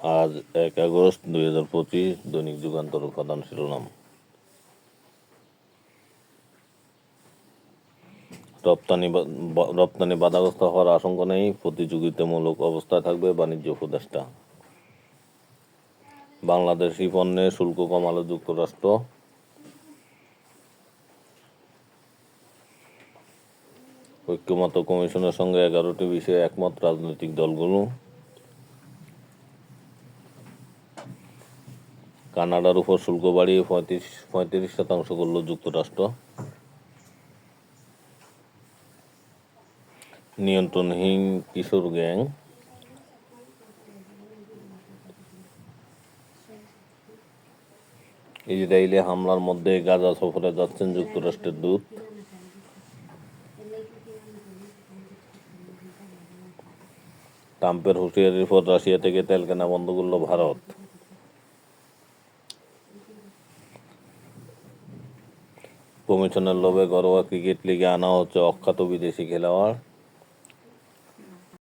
আজ এক আগস্ট দুই হাজার পঁচিশ দৈনিক যুগান্তর প্রধান শিরোনাম। রপ্তানি রপ্তানি বাধাগ্রস্ত হওয়ার আশঙ্কা নেই, প্রতিযোগিতামূলক অবস্থায় থাকবে বাণিজ্য উপদেষ্টা। বাংলাদেশি পণ্যে শুল্ক কমালো যুক্তরাষ্ট্র। ঐক্যমত কমিশনের সঙ্গে এগারোটি বিষয়ে একমত রাজনৈতিক দলগুলো। কানাডার উপর শুল্ক বাড়িয়ে পঁয়ত্রিশ পঁয়ত্রিশ শতাংশ করল যুক্তরাষ্ট্র। নিয়ন্ত্রণহীন কিশোর গ্যাং। ইসরায়েলে হামলার মধ্যে গাজা সফরে যাচ্ছেন যুক্তরাষ্ট্রের দূত। ট্রাম্পের হুঁশিয়ারির পর রাশিয়া থেকে তেল কেনা বন্ধ করল ভারত। কমিশনের লোভে ঘরোয়া ক্রিকেট লিগে আনা হচ্ছে অখ্যাত বিদেশি খেলোয়াড়।